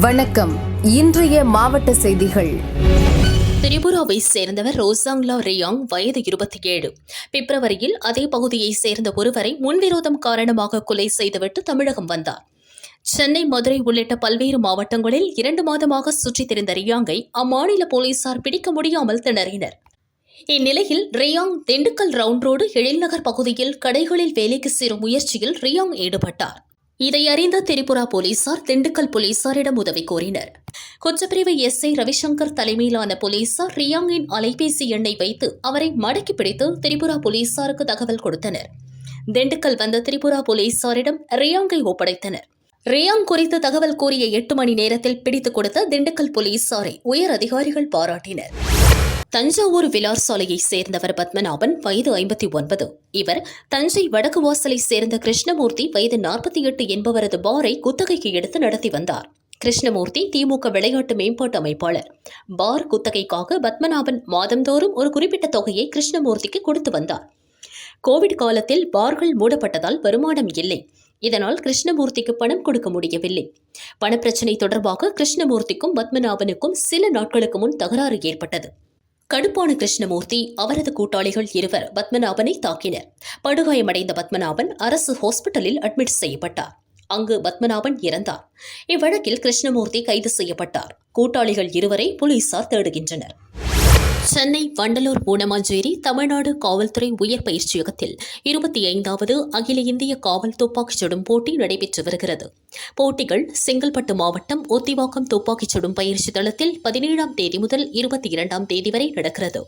வணக்கம். இன்றைய மாவட்ட செய்திகள். திரிபுராவை சேர்ந்தவர் ரோசாங்லா ரியாங் வயது இருபத்தி ஏழு. பிப்ரவரியில் அதே பகுதியை சேர்ந்த ஒருவரை முன்விரோதம் காரணமாக கொலை செய்துவிட்டு தமிழகம் வந்தார். சென்னை மதுரை உள்ளிட்ட பல்வேறு மாவட்டங்களில் இரண்டு மாதமாக சுற்றித் திரிந்த ரியாங்கை அம்மாநில போலீசார் பிடிக்க முடியாமல் திணறினர். இந்நிலையில் ரியாங் திண்டுக்கல் ரவுண்ட் ரோடு எழில்நகர் பகுதியில் கடைகளில் வேலைக்கு சேரும் முயற்சியில் ரியாங் ஈடுபட்டார். இதை அறிந்த திரிபுரா போலீசார் திண்டுக்கல் போலீசாரிடம் உதவி கோரினர். குற்றப்பிரிவு எஸ்ஐ ரவிசங்கர் தலைமையிலான போலீசார் ரியாங்கின் அலைபேசி எண்ணை வைத்து அவரை மடக்கி பிடித்து திரிபுரா போலீசாருக்கு தகவல் கொடுத்தனர். திண்டுக்கல் வந்த திரிபுரா போலீசாரிடம் ரியாங்கை ஒப்படைத்தனர். ரியாங் குறித்து தகவல் கூறிய எட்டு மணி நேரத்தில் பிடித்துக் கொடுத்த திண்டுக்கல் போலீசாரை உயர் அதிகாரிகள் பாராட்டினர். தஞ்சாவூர் விலார் சாலையை சேர்ந்தவர் பத்மநாபன் வயது ஐம்பத்தி ஒன்பது. இவர் தஞ்சை வடக்கு வாசலை சேர்ந்த கிருஷ்ணமூர்த்தி வயது நாற்பத்தி எட்டு என்பவரது பாரை குத்தகைக்கு எடுத்து நடத்தி வந்தார். கிருஷ்ணமூர்த்தி திமுக விளையாட்டு மேம்பாட்டு அமைப்பாளர். பார் குத்தகைக்காக பத்மநாபன் மாதந்தோறும் ஒரு குறிப்பிட்ட தொகையை கிருஷ்ணமூர்த்திக்கு கொடுத்து வந்தார். கோவிட் காலத்தில் பார்கள் மூடப்பட்டதால் வருமானம் இல்லை. இதனால் கிருஷ்ணமூர்த்திக்கு பணம் கொடுக்க முடியவில்லை. பணப்பிரச்சினை தொடர்பாக கிருஷ்ணமூர்த்திக்கும் பத்மநாபனுக்கும் சில நாட்களுக்கு முன் தகராறு ஏற்பட்டது. கடுப்பான கிருஷ்ணமூர்த்தி அவரது கூட்டாளிகள் இருவர் பத்மநாபனை தாக்கினர். படுகாயமடைந்த பத்மநாபன் அரசு ஹாஸ்பிட்டலில் அட்மிட் செய்யப்பட்டார். அங்கு பத்மநாபன் இறந்தார். இவ்வழக்கில் கிருஷ்ணமூர்த்தி கைது செய்யப்பட்டார். கூட்டாளிகள் இருவரை போலீசார் தேடுகின்றனர். சென்னை வண்டலூர் ஊனமாஞ்சேரி தமிழ்நாடு காவல்துறை உயர் பயிற்சியகத்தில் இருபத்தி ஐந்தாவது அகில இந்திய காவல் துப்பாக்கிச் சுடும் போட்டி நடைபெற்று வருகிறது. போட்டிகள் செங்கல்பட்டு மாவட்டம் ஒத்திவாக்கம் துப்பாக்கிச் சுடும் பயிற்சி தளத்தில் பதினேழாம் தேதி முதல் இருபத்தி இரண்டாம் தேதி வரை நடக்கிறது.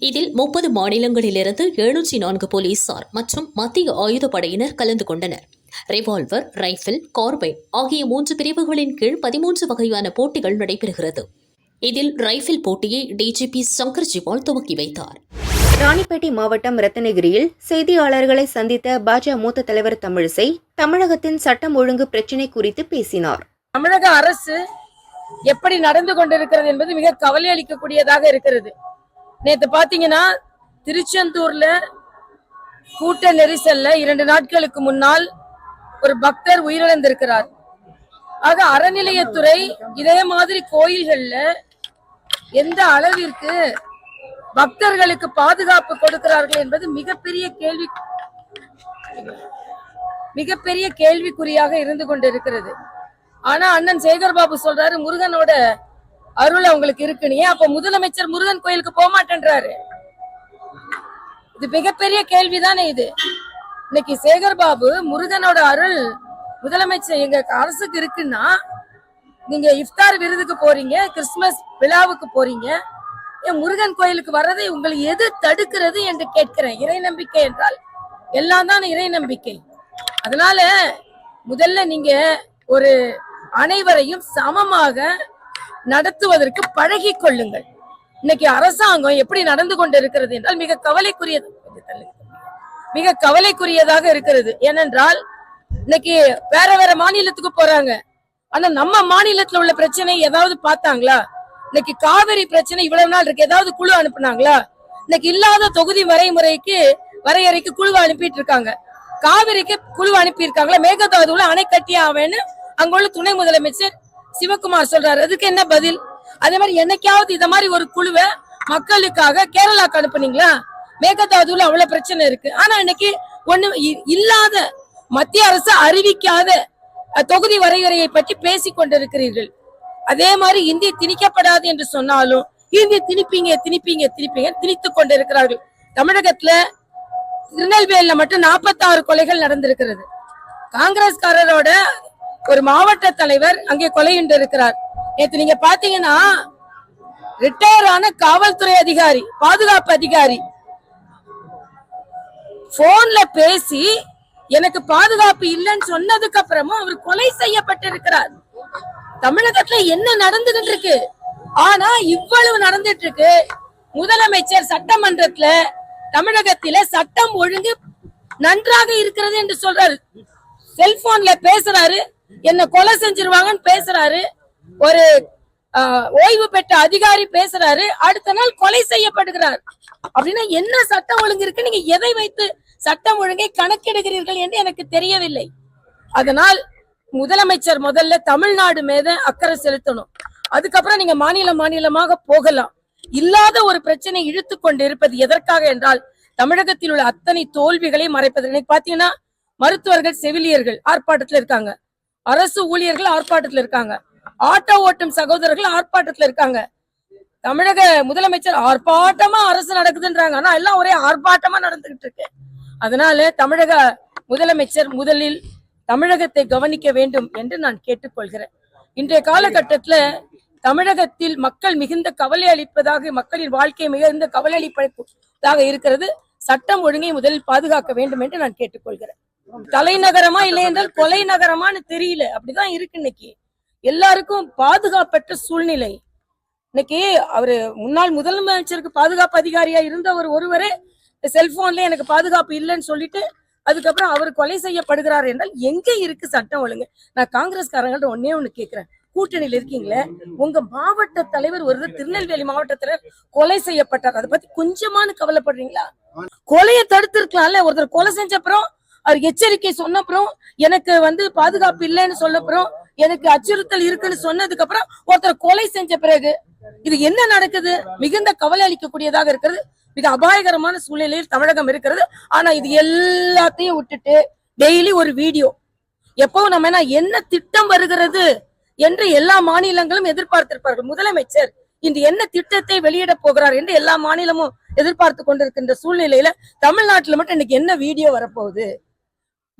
இதில் முப்பது மாநிலங்களிலிருந்து எழுநூற்றி நான்கு போலீசார் மற்றும் மத்திய ஆயுதப்படையினர் கலந்து கொண்டனர். ரிவால்வர் ரைபிள் கார்பைன் ஆகிய மூன்று பிரிவுகளின் கீழ் பதிமூன்று வகையான போட்டிகள் நடைபெறுகிறது. இதில் ரைபிள் போட்டியை டிஜிபி சங்கர் ஜிவால் துவக்கி வைத்தார். ராணிப்பேட்டை மாவட்டம் ரத்னகிரியில் செய்தியாளர்களை சந்தித்த பாஜக மூத்த தலைவர் தமிழிசை தமிழகத்தின் சட்டம் ஒழுங்கு பிரச்சினை குறித்து பேசினார். தமிழக அரசு எப்படி நடந்து கொண்டிருக்கிறது என்பது மிக கவலை அளிக்கக்கூடியதாக இருக்கிறது. நேத்து பாத்தீங்கன்னா திருச்செந்தூர்ல கூட்ட நெரிசல்ல இரண்டு நாட்களுக்கு முன்னால் ஒரு பக்தர் உயிரிழந்திருக்கிறார். ஆக அறநிலையத்துறை இதே மாதிரி கோயில்கள்ல எந்த அளவிற்கு பக்தர்களுக்கு பாதுகாப்பு கொடுக்கிறார்கள் என்பது மிகப்பெரிய கேள்வி மிகப்பெரிய கேள்விக்குறியாக இருந்து கொண்டிருக்கிறது. ஆனா அண்ணன் சேகர் பாபு சொல்றாரு முருகனோட அருள் அவங்களுக்கு இருக்குன்னு. ஏன் அப்ப முதலமைச்சர் முருகன் கோயிலுக்கு போக மாட்டேன்றாரு? இது மிகப்பெரிய கேள்விதானே இது. இன்னைக்கு சேகர் பாபு முருகனோட அருள் முதலமைச்சர் எங்க அரசுக்கு இருக்குன்னா நீங்க இஃப்தார் விருதுக்கு போறீங்க கிறிஸ்துமஸ் விழாவுக்கு போறீங்க முருகன் கோயிலுக்கு வர்றதை உங்களுக்கு எது தடுக்கிறது என்று கேட்கிறேன். இறை நம்பிக்கை என்றால் எல்லாம் தான் இறை நம்பிக்கை. அதனால முதல்ல நீங்க ஒரு அனைவரையும் சமமாக நடத்துவதற்கு பழகி கொள்ளுங்கள். இன்னைக்கு அரசாங்கம் எப்படி நடந்து கொண்டு இருக்கிறது என்றால் மிக கவலைக்குரியது. மிக கவலைக்குரியதாக இருக்கிறது. ஏனென்றால் இன்னைக்கு வேற வேற மாநிலத்துக்கு போறாங்க. ஆனா நம்ம மாநிலத்துல உள்ள பிரச்சனை ஏதாவது பார்த்தாங்களா? இன்னைக்கு காவிரி பிரச்சனை இவ்வளவு நாள் இருக்கு. ஏதாவது குழு அனுப்புனாங்களா? இன்னைக்கு இல்லாத தொகுதி வரைமுறைக்கு வரையறைக்கு குழுவை அனுப்பிட்டு இருக்காங்க. காவிரிக்கு குழு அனுப்பி இருக்காங்களா மேகதாதுல அணை கட்டியாவேன்னு ஆவேன்னு உள்ள துணை முதலமைச்சர் சிவகுமார் சொல்றாரு. அதுக்கு என்ன பதில்? அதே மாதிரி என்னைக்காவது இத மாதிரி ஒரு குழுவை மக்களுக்காக கேரளாக்கு அனுப்புனீங்களா? மேகதாதுல அவ்வளவு பிரச்சனை இருக்கு. ஆனா இன்னைக்கு ஒண்ணு இ- இல்லாத மத்திய அரசு அறிவிக்காத தொகுதி வரையறையை பற்றி பேசிக் கொண்டிருக்கிறீர்கள். அதே மாதிரி இந்தி திணிக்கப்படாது என்று சொன்னாலும் இந்தி திணிப்பீங்க திணிப்பீங்க திணிப்பீங்க திணித்துக் கொண்டிருக்கிறார்கள். தமிழகத்துல திருநெல்வேலியில மட்டும் 46 கொலைகள் நடந்திருக்கிறது. காங்கிரஸ்காரரோட ஒரு மாவட்ட தலைவர் அங்கே கொலையுண்டு இருக்கிறார் நேற்று நீங்க பாத்தீங்கன்னா ரிட்டையர் ஆன காவல்துறை அதிகாரி பாதுகாப்பு அதிகாரி போன்ல பேசி எனக்கு பாதுகாப்பு இல்லைன்னு சொன்னதுக்கு அப்புறமும் அவர் கொலை செய்யப்பட்டிருக்கிறார். தமிழகத்துல என்ன நடந்துகிட்டு இருக்கு ஆனா இவ்வளவு நடந்துட்டு இருக்கு முதலமைச்சர் சட்டமன்றத்துல தமிழகத்தில சட்டம் ஒழுங்கு நன்றாக இருக்கிறது என்று சொல்றாரு. செல்போன்ல பேசுறாரு. என்ன கொலை செஞ்சிருவாங்கன்னு பேசுறாரு. ஒரு ஓய்வு பெற்ற அதிகாரி பேசுறாரு. அடுத்த நாள் கொலை செய்யப்படுகிறார். அப்படின்னா என்ன சட்டம் ஒழுங்கு இருக்கு? நீங்க எதை வைத்து சட்டம் ஒழுங்கை கணக்கிடுகிறீர்கள் என்று எனக்கு தெரியவில்லை. அதனால் முதலமைச்சர் முதல்ல தமிழ்நாடு மீது அக்கறை செலுத்தணும். அதுக்கப்புறம் நீங்க மாநில மாநிலமாக போகலாம். இல்லாத ஒரு பிரச்சனை இழுத்து கொண்டு இருப்பது எதற்காக என்றால் தமிழகத்தில் உள்ள அத்தனை தோல்விகளை மறைப்பது. இன்னைக்கு பாத்தீங்கன்னா மருத்துவர்கள் செவிலியர்கள் ஆர்ப்பாட்டத்துல இருக்காங்க. அரசு ஊழியர்கள் ஆர்ப்பாட்டத்துல இருக்காங்க. ஆட்டோ ஓட்டும் சகோதரர்கள் ஆர்ப்பாட்டத்துல இருக்காங்க. தமிழக முதலமைச்சர் ஆர்ப்பாட்டமா அரசு நடக்குதுன்றாங்க. ஆனா எல்லாம் ஒரே ஆர்ப்பாட்டமா நடந்துகிட்டு இருக்கு. அதனால தமிழக முதலமைச்சர் முதலில் தமிழகத்தை கவனிக்க வேண்டும் என்று நான் கேட்டுக்கொள்கிறேன். இன்றைய காலகட்டத்துல தமிழகத்தில் மக்கள் மிகுந்த கவலை அளிப்பதாக மக்களின் வாழ்க்கை மிகுந்த கவலை அளிப்பதாக இருக்கிறது. சட்டம் ஒழுங்கை முதலில் பாதுகாக்க வேண்டும் என்று நான் கேட்டுக்கொள்கிறேன். தலைநகரமா இல்லை என்றால் கொலை நகரமான்னு தெரியல. அப்படிதான் இருக்கு இன்னைக்கு. எல்லாருக்கும் பாதுகாப்பற்ற சூழ்நிலை. இன்னைக்கு அவரு முன்னாள் முதலமைச்சருக்கு பாதுகாப்பு அதிகாரியா இருந்தவர் ஒருவரே செல்போன்ல எனக்கு பாதுகாப்பு இல்லைன்னு சொல்லிட்டு அதுக்கப்புறம் அவர் கொலை செய்யப்படுகிறார் என்றால் எங்க இருக்கு சட்டம் ஒழுங்கு? நான் காங்கிரஸ்காரங்கள்ட்ட ஒன்னே ஒண்ணு கேக்குறேன். கூட்டணியில இருக்கீங்களே உங்க மாவட்ட தலைவர் ஒருவர் திருநெல்வேலி மாவட்டத்துல கொலை செய்யப்பட்டார். அதை பத்தி கொஞ்சமானு கவலைப்படுறீங்களா? கொலையை தடுத்திருக்கலாம்ல. ஒருத்தர் கொலை செஞ்ச அப்புறம் அவர் எச்சரிக்கை சொன்ன அப்புறம் எனக்கு வந்து பாதுகாப்பு இல்லைன்னு சொன்ன அப்புறம் எனக்கு அச்சுறுத்தல் இருக்குன்னு சொன்னதுக்கு அப்புறம் ஒருத்தர் கொலை செஞ்ச பிறகு இது என்ன நடக்குது? மிகுந்த கவலை அளிக்கக்கூடியதாக இருக்கிறது. மிக அபாயகரமான சூழ்நிலையில் தமிழகம் இருக்கிறது. ஆனா இது எல்லாத்தையும் விட்டுட்டு டெய்லி ஒரு வீடியோ எப்பவும் நம்ம என்ன என்ன திட்டம் வருகிறது என்று எல்லா மாநிலங்களும் எதிர்பார்த்திருப்பார்கள். முதலமைச்சர் இன்று என்ன திட்டத்தை வெளியிட போகிறார் என்று எல்லா மாநிலமும் எதிர்பார்த்து கொண்டிருக்கின்ற சூழ்நிலையில தமிழ்நாட்டில் மட்டும் இன்னைக்கு என்ன வீடியோ வரப்போகுது?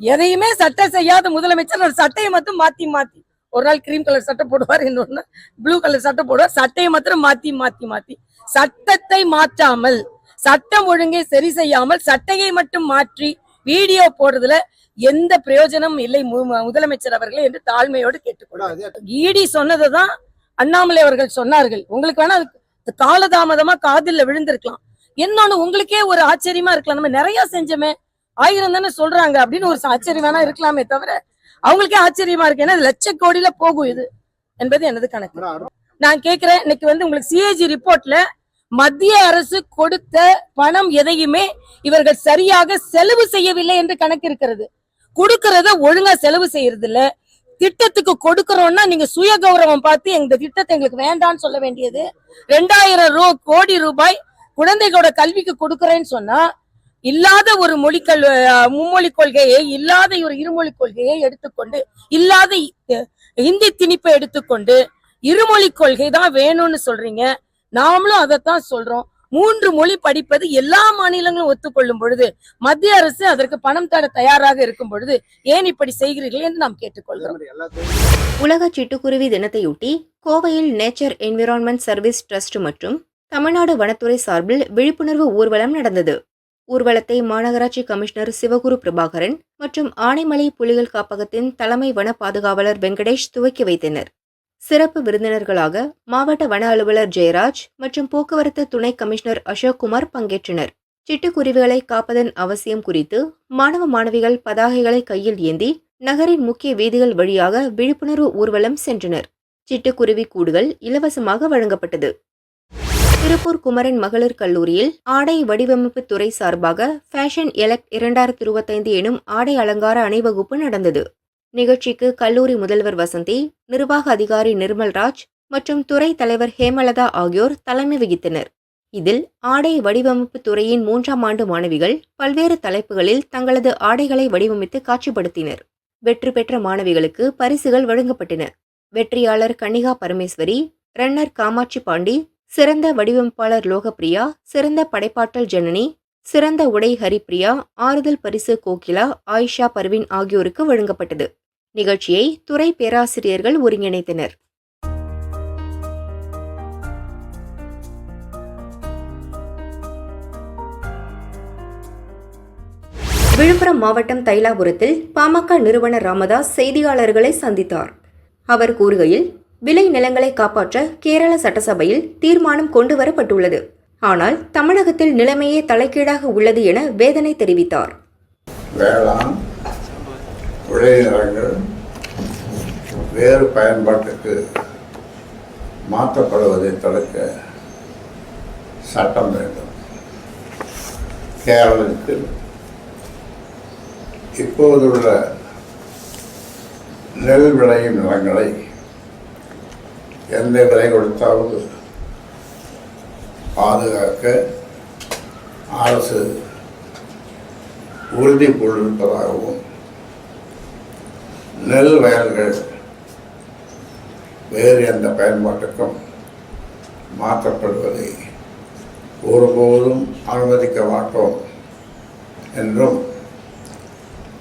எதையுமே சட்டை செய்யாத முதலமைச்சர் ஒரு சட்டையை மட்டும் மாத்தி மாத்தி. ஒரு நாள் கிரீம் கலர் சட்டை போடுவார் இன்னொன்னு ப்ளூ கலர் சட்டை போடுவார். சட்டையை மாத்திரம் மாத்தி மாத்தி மாத்தி. சட்டத்தை மாற்றாமல் சட்டம் ஒழுங்கை சரி செய்யாமல் சட்டையை மட்டும் மாற்றி வீடியோ போடுறதுல எந்த பிரயோஜனமும் இல்லை முதலமைச்சர் அவர்களே என்று தாழ்மையோடு கேட்டுக்கொள்கிறேன். ஈடி சொன்னதுதான் அண்ணாமலை அவர்கள் சொன்னார்கள். உங்களுக்கு வேணா அது காலதாமதமா காதில்ல விழுந்திருக்கலாம். இன்னொன்னு உங்களுக்கே ஒரு ஆச்சரியமா இருக்கலாம். நம்ம நிறைய செஞ்சோமே ஆயிரம் தானே சொல்றாங்க அப்படின்னு ஒரு ஆச்சரியம் வேணா இருக்கலாமே தவிர அவங்களுக்கே ஆச்சரியமா இருக்கு. ஏன்னா லட்ச கோடியில போகும் இது என்பது எனது கணக்கு. நான் கேக்குறேன் இன்னைக்கு வந்து உங்களுக்கு சிஏஜி ரிப்போர்ட்ல மத்திய அரசு கொடுத்த பணம் எதையுமே இவர்கள் சரியாக செலவு செய்யவில்லை என்று கணக்கு இருக்கிறது கொடுக்கறத ஒழுங்கா செலவு செய்யறது இல்ல திட்டத்துக்கு கொடுக்கறோம்னா நீங்க சுய கௌரவம் பார்த்து எங்க திட்டத்தை எங்களுக்கு வேண்டாம்னு சொல்ல வேண்டியது. ரெண்டாயிரம் ரூ கோடி ரூபாய் குழந்தைகளோட கல்விக்கு கொடுக்கறேன்னு சொன்னா இல்லாத ஒரு மொழி மும்மொழி கொள்கையை இல்லாத ஒரு இருமொழி கொள்கையை எடுத்துக்கொண்டு இல்லாத இந்தி திணிப்பை எடுத்துக்கொண்டு இருமொழி கொள்கை தான் வேணும்னு சொல்றீங்க. நாமளும் அதைத்தான் சொல்றோம். மூன்று மொழி படிப்பது எல்லா மாநிலங்களும் ஒத்துக்கொள்ளும் பொழுது மத்திய அரசு அதற்கு பணம் தர தயாராக இருக்கும் பொழுது ஏன் இப்படி செய்கிறீர்கள் என்று நாம் கேட்டுக்கொள்கிறோம். உலக சிட்டுக்குருவி தினத்தையொட்டி கோவையில் நேச்சர் என்விரான்மெண்ட் சர்வீஸ் ட்ரஸ்ட் மற்றும் தமிழ்நாடு வனத்துறை சார்பில் விழிப்புணர்வு ஊர்வலம் நடந்தது. ஊர்வலத்தை மாநகராட்சி கமிஷனர் சிவகுரு பிரபாகரன் மற்றும் ஆனைமலை புலிகள் காப்பகத்தின் தலைமை வன பாதுகாவலர் வெங்கடேஷ் துவக்கி வைத்தனர். சிறப்பு விருந்தினர்களாக மாவட்ட வன அலுவலர் ஜெயராஜ் மற்றும் போக்குவரத்து துணை கமிஷனர் அசோக்குமார் பங்கேற்றனர். சிட்டுக்குருவிகளை காப்பதன் அவசியம் குறித்து மாணவ மாணவிகள் பதாகைகளை கையில் ஏந்தி நகரின் முக்கிய வீதிகள் வழியாக விழிப்புணர்வு ஊர்வலம் சென்றனர். சிட்டுக்குருவி கூடுகள் இலவசமாக வழங்கப்பட்டது. திருப்பூர் குமரன் மகளிர் கல்லூரியில் ஆடை வடிவமைப்பு துறை சார்பாக ஃபேஷன் எலக்ட் இரண்டாயிரத்தி இருபத்தைந்து எனும் ஆடை அலங்கார அணிவகுப்பு நடந்தது. நிகழ்ச்சிக்கு கல்லூரி முதல்வர் வசந்தி நிர்வாக அதிகாரி நிர்மல்ராஜ் மற்றும் துறை தலைவர் ஹேமலதா ஆகியோர் தலைமை வகித்தனர். இதில் ஆடை வடிவமைப்பு துறையின் மூன்றாம் ஆண்டு மாணவிகள் பல்வேறு தலைப்புகளில் தங்களது ஆடைகளை வடிவமைத்து காட்சிப்படுத்தினர். வெற்றி பெற்ற மாணவிகளுக்கு பரிசுகள் வழங்கப்பட்டன. வெற்றியாளர் கன்னிகா பரமேஸ்வரி ரன்னர் காமாட்சி பாண்டி சிறந்த வடிவமைப்பாளர் லோகப்பிரியா சிறந்த படைப்பாற்றல் ஜனனி சிறந்த உடை ஹரிப்பிரியா ஆறுதல் பரிசு கோகிலா ஆயிஷா பர்வின் ஆகியோருக்கு வழங்கப்பட்டது. நிகழ்ச்சியை துறை பேராசிரியர்கள் ஒருங்கிணைத்தனர். விழுப்புரம் மாவட்டம் தைலாபுரத்தில் பாமக நிறுவனர் ராமதாஸ் செய்தியாளர்களை சந்தித்தார். அவர் கூறுகையில் விளை நிலங்களை காப்பாற்ற கேரள சட்டசபையில் தீர்மானம் கொண்டுவரப்பட்டுள்ளது. ஆனால் தமிழகத்தில் நிலைமையே தலைகீழாக உள்ளது என வேதனை தெரிவித்தார். வேளாண் விளைநிலங்கள் வேறு பயன்பாட்டுக்கு மாற்றப்படுவதை தடுக்க சட்டம் வேண்டும். கேரளத்தில் இப்போதுள்ள நெல் விளையும் நிலங்களை எந்த விலை கொடுத்தாவது பாதுகாக்க அரசு உறுதி கொண்டிருப்பதாகவும் நெல் வயல்கள். வேறு எந்த பயன்பாட்டுக்கும் மாற்றப்படுவதை ஒருபோதும் அனுமதிக்க மாட்டோம் என்றும்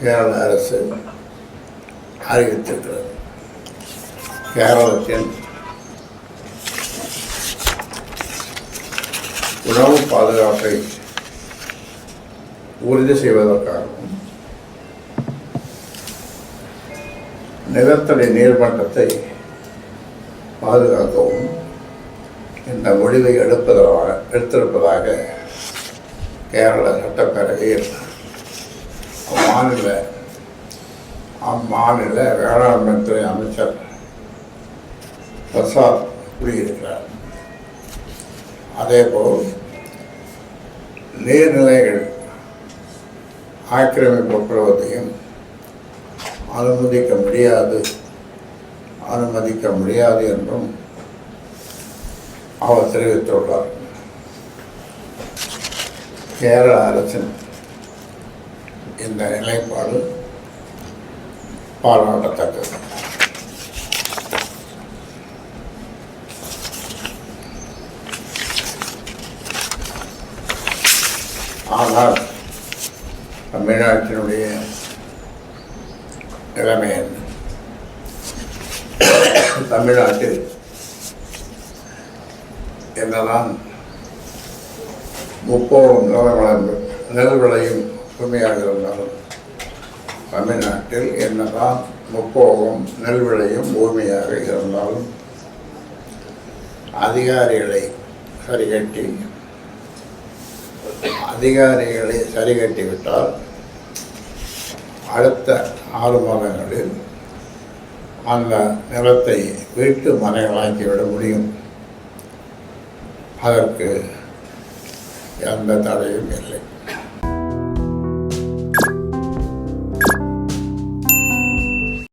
கேரள அரசு அறிவித்திருக்கிறது. கேரளத்தின் உணவு பாதுகாப்பை உறுதி செய்வதற்காகவும் நிலத்தடி நீர்மட்டத்தை பாதுகாக்கவும் இந்த முடிவை எடுப்பதாக எடுத்திருப்பதாக கேரள சட்டப்பேரவையில் மாநில அம்மாநில வேளாண்மை துறை அமைச்சர் பிரசாத் கூறியிருக்கிறார். அதேபோல் நீர்நிலைகள் ஆக்கிரமிக்கப்படுவதையும் அனுமதிக்க முடியாது. அனுமதிக்க முடியாது என்றும் அவர் தெரிவித்துள்ளார். கேரள அரசின் இந்த நிலைப்பாடு பாராட்டத்தக்கது. ஆனால் தமிழ்நாட்டினுடைய நிலைமை என்ன? தமிழ்நாட்டில் என்னதான் முப்போகம் நிலவளம் நெல்விளையும் உண்மையாக இருந்தாலும் தமிழ்நாட்டில் என்னதான் முப்போகம் நெல் விளையும் பூமியாக இருந்தாலும் அதிகாரிகளை சரிகட்டி அதிகாரிகளை சரிகட்டிவிட்டால் அடுத்த ஆறு மாதங்களில் அந்த நிலத்தை வீட்டு மனைகளாக்கிவிட முடியும். அதற்கு எந்த தடையும் இல்லை.